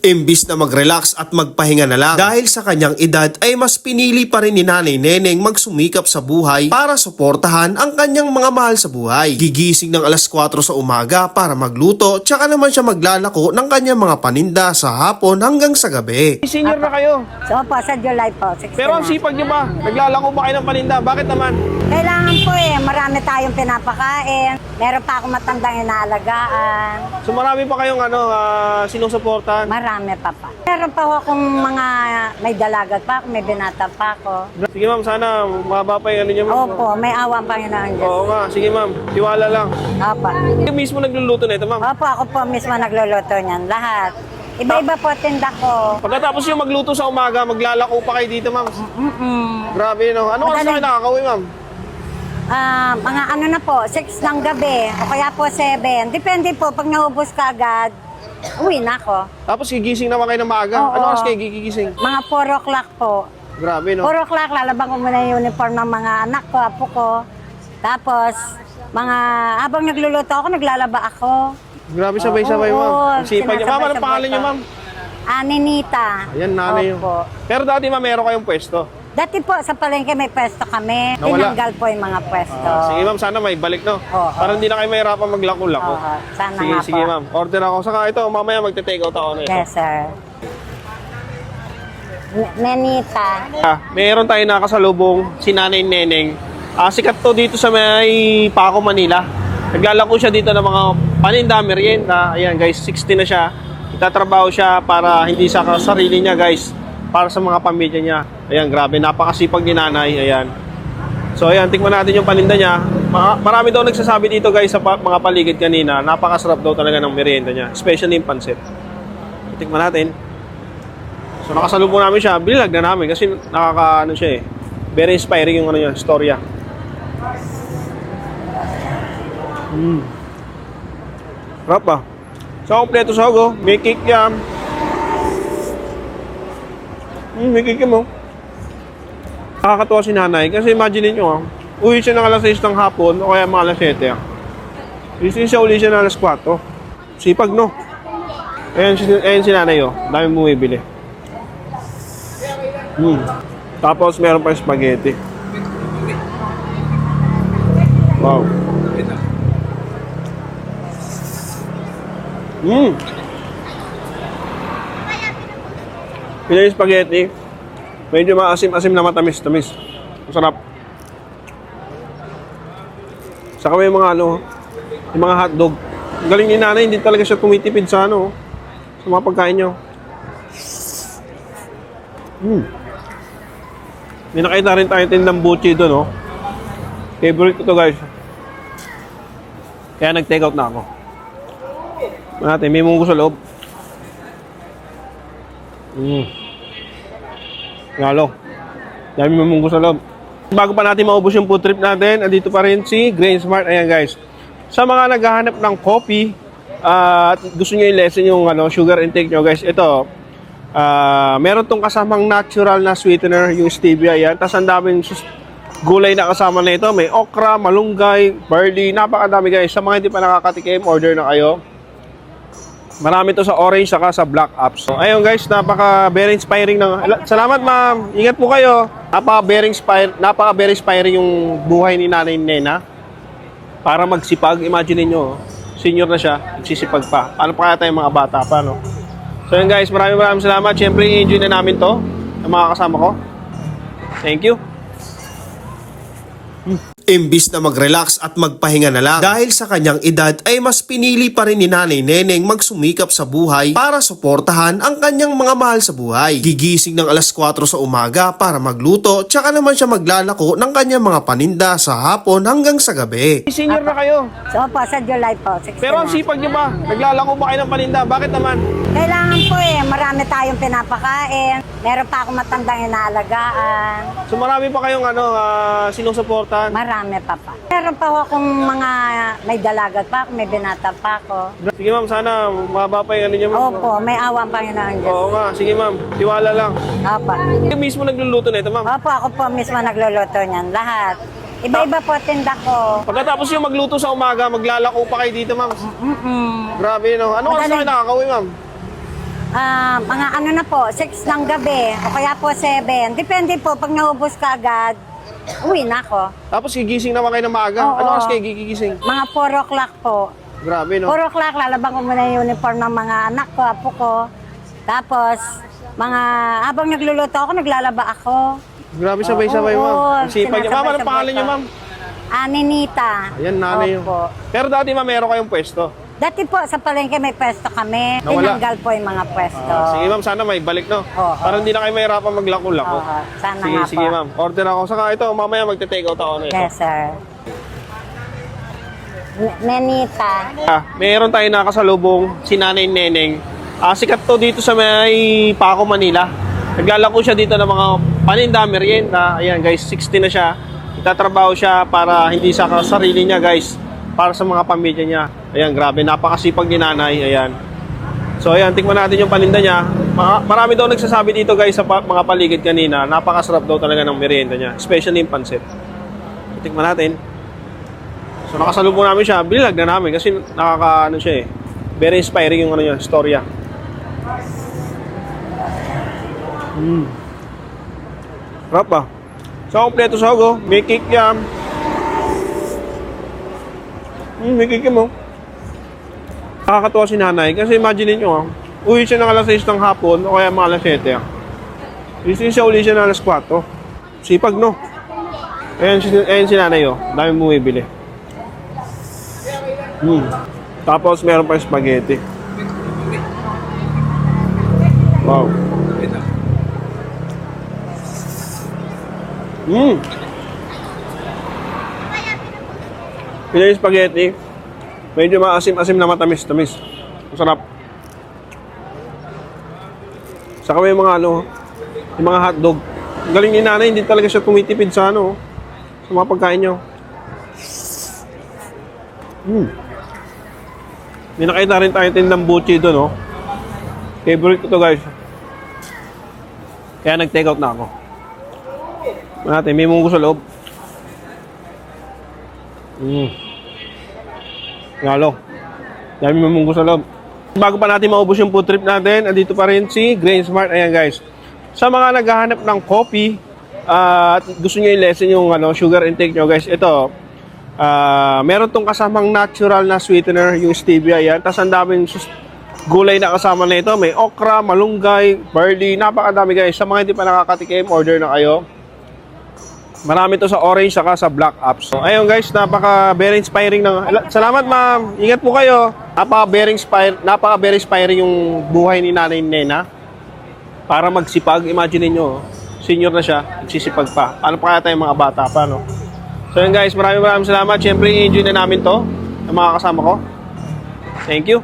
Imbis na mag-relax at magpahinga na lang dahil sa kanyang edad ay mas pinili pa rin ni Nanay Neneng magsumikap sa buhay para suportahan ang kanyang mga mahal sa buhay. Gigising ng alas 4 sa umaga para magluto tsaka naman siya maglalako ng kanyang mga paninda sa hapon hanggang sa gabi. Senior na kayo. So po, sa July po, 16 Pero ang na. sipag nyo ba? Naglalako ba kayo ng paninda? Bakit naman? Kailangan po eh, marami tayong pinapakain. Meron pa akong matandang inaalagaan. So marami pa kayong ano, ah, sinusuportahan. Marami pa pa. Meron pa akong mga, may dalagat pa ako, may binata pa ako. Sige ma'am, sana mababa pa yung ano ma'am. Opo, may awang Panginoon Diyos. Oo nga, sige ma'am. Tiwala lang. Opo. Yung mismo nagluluto na ito ma'am. Opo, ako po mismo nagluluto niyan. Lahat. Iba-iba po tinda ko. Pagkatapos yung magluto sa umaga, maglalako pa kayo dito ma'am. Mm-mm. Grabe no. Ano oras na kayo nakakauwi ma'am? Ah, mga ano na po, 6 ng gabi, o kaya po 7. Depende po, pag naubos ka agad, uwi na ako. Tapos gigising naman kayo ng maaga. Oo. Ano oras kayo gigising? Mga 4 o'clock po. Grabe no. 4 o'clock, lalabang ko muna yung uniform ng mga anak ko, apo ko. Tapos, mga, habang nagluluto ako, naglalaba ako. Grabe sabay-sabay Oo, ma'am. Ang Sipag niya. Ma'am, anong sinasabay-sabay pangalan niyo ko. ma'am? Ah, Ninita. Ayan, nanay yun. Opo. Pero dati ma'am, meron kayong pwesto. Dati po, sa palengke may pwesto kami. Nawala. Tinanggal po yung mga pwesto. Ah, sige ma'am, sana may balik no. Oo. Para hindi na kayo mahirapan maglako-lako. Oo, sana sige, nga sige po. ma'am. Order ako. Saka ito, mamaya magte-take out ako na ito. Yes, sir. N- Nenita. Ah, meron tayo nakasalubong si Nanay Neneng. Ah, sikat to dito sa may Paco, Manila. Naglalako siya dito ng mga paninda, merienda. Ayan guys, 60 na siya. Itatrabaho siya para hindi sa sarili niya guys. Para sa mga pamilya niya. Ayan, grabe. Napakasipag ni nanay. Ayan. So ayan, tikman natin yung paninda niya. Ma- Marami daw nagsasabi dito guys sa pa- mga paligid kanina. Napakasarap daw talaga ng merienda niya. Especially yung pansit. Tikman natin. So nakasalubong namin siya, bilag na namin kasi nakaka ano siya eh. Very inspiring yung ano niya, storya. Mm. Sarap ba? Sa kompleto sa oh. May cake yan. Mm, may cake mo. Nakakatuwa si nanay kasi imagine niyo ah. Uwi siya ng alas 6 ng hapon o kaya mga alas 7 ah. Gising siya uli siya ng alas 4. Sipag no. Ayan si, ayan si nanay oh. Dami bumibili. Hmm. Tapos meron pa spaghetti. Wow. Hmm. Yung spaghetti. Medyo maasim-asim na matamis-tamis. Masarap. Saka may mga ano, yung mga hotdog. Galing ni nanay, hindi talaga siya tumitipid sa ano, sa mga pagkain niyo. Hmm. May nakita rin tayo tindang buchi doon, no? Favorite ko to, guys. Kaya nag-take out na ako. Natin, may munggo sa loob. Mm. Lalo. Dami may munggo sa loob. Bago pa natin maubos yung food trip natin, andito pa rin si Grain Smart. Ayan, guys. Sa mga naghahanap ng coffee, ah, at gusto nyo i-lessen yung ano, sugar intake nyo, guys, ito, Ah, meron tong kasamang natural na sweetener, yung stevia yan. Tapos ang daming gulay na kasama na ito. May okra, malunggay, barley, napakadami guys. Sa mga hindi pa nakakatikim, order na kayo. Marami to sa orange saka sa black apps. So, ayun guys, napaka very inspiring ng Salamat ma'am. Ingat po kayo. Napaka very inspire, napaka very inspiring yung buhay ni Nanay Nena. Para magsipag, imagine niyo, senior na siya, nagsisipag pa. Paano pa kaya tayong mga bata pa, no? So yun guys, maraming maraming salamat. Siyempre, i-enjoy na namin to, ang mga kasama ko. Thank you. Imbis na mag-relax at magpahinga na lang dahil sa kanyang edad ay mas pinili pa rin ni Nanay Neneng magsumikap sa buhay para suportahan ang kanyang mga mahal sa buhay. Gigising ng alas 4 sa umaga para magluto tsaka naman siya maglalako ng kanyang mga paninda sa hapon hanggang sa gabi. Senior na kayo. So po, sa July po, 16 Pero ang sipag nyo ba? Naglalako ba kayo ng paninda? Bakit naman? Kailangan po eh, marami tayong pinapakain. Meron pa akong matandang inaalagaan. So marami pa kayong ano, ah, sinusuportahan. Marami pa pa. Meron pa akong mga, may dalagat pa ako, may binata pa ako. Sige ma'am, sana mababa pa yung ano nyo ma'am. Opo, may awang Panginoon Diyos. Oo nga, sige ma'am. Tiwala lang. Opo. Yung mismo nagluluto na ito ma'am. Opo, ako po mismo nagluluto niyan. Lahat. Iba-iba po tinda ko. Pagkatapos yung magluto sa umaga, maglalako pa kayo dito ma'am. Mm-mm. Grabe no. Ano oras na kayo nakakauwi ma'am? ah, mga ano na po, 6 ng gabi, o kaya po 7. Depende po, pag naubos ka agad, uwi na ako. Tapos gigising naman kayo ng maaga. Oo. Ano oras kayo gigising? Mga 4 o'clock po. Grabe, no? 4 o'clock, lalabang ko muna yung uniform ng mga anak ko, apo ko. Tapos, mga, habang nagluluto ako, naglalaba ako. Grabe sabay-sabay, Oo, ma'am. Ang sipag niya. Ma'am, ano sinasabay-sabay pangalan niyo, ko. ma'am? Ah, Ninita. Ayan, nanay yun. Opo. Pero dati, ma'am, meron kayong pwesto. Dati po, sa palengke may pwesto kami. Nawala. Tinanggal po yung mga pwesto. Ah, sige, ma'am, sana may balik, no? Oo. Para hindi na kayo mahirapan maglako-lako. Oo, sana sige, nga sige, po. ma'am. Order ako. Saka ito, mamaya magte-take out ako na ito. Yes, sir. N- Nenita. Ah, meron tayo nakasalubong si Nanay Neneng. Ah, sikat to dito sa may Paco, Manila. Naglalako siya dito ng mga paninda, merienda. Ayan guys, 60 na siya. Itatrabaho siya para hindi sa sarili niya guys. Para sa mga pamilya niya. Ayan, grabe. Napakasipag ni nanay. Ayan. So ayan, tikman natin yung paninda niya. Ma- Marami daw nagsasabi dito guys sa mga paligid kanina. Napakasarap daw talaga ng merienda niya. Especially yung pansit. Tikman natin. So nakasalubong namin siya, binilag na namin kasi nakaka ano siya eh. Very inspiring yung ano niya, storya. Mm. Sarap ba? Sa kompleto sa oh. May cake yan. Mm, may cake mo. Nakakatuwa si nanay kasi imagine niyo ah. Uwi siya ng alas 6 ng hapon o kaya mga alas 7 ah. Gising siya uli siya ng alas 4. Sipag no? Ayan si, ayan si nanay oh. Dami bumibili. Hmm. Tapos meron pa spaghetti. Wow. Hmm. Yung spaghetti. Medyo maasim-asim na matamis-tamis. Masarap. Saka may mga ano, yung mga hotdog. Galing ni nanay, hindi talaga siya tumitipid sa ano, sa mga pagkain niyo. Hmm. May nakita rin tayo tindang buchi doon, no? Favorite ko to, guys. Kaya nag-take out na ako. Ano natin, may munggo sa loob. Mm. Ngalo. Dami may munggo sa loob. Bago pa natin maubos yung food trip natin, andito pa rin si Grain Smart. Ayan, guys. Sa mga naghahanap ng coffee, ah, at gusto nyo i-lessen yung ano, sugar intake nyo, guys, ito, Ah, meron tong kasamang natural na sweetener, yung stevia yan. Tapos ang daming gulay na kasama na ito. May okra, malunggay, barley, napakadami guys. Sa mga hindi pa nakakatikim, order na kayo. Marami to sa orange saka sa black apps. So, ayun guys, napaka very inspiring ng Salamat ma'am. Ingat po kayo. Napaka very inspire, napaka very inspiring yung buhay ni Nanay Nena. Para magsipag, imagine niyo, senior na siya, nagsisipag pa. Ano pa kaya tayong mga bata pa, no? So yun guys, maraming maraming salamat. Siyempre, i-enjoy na namin to, ang mga kasama ko. Thank you.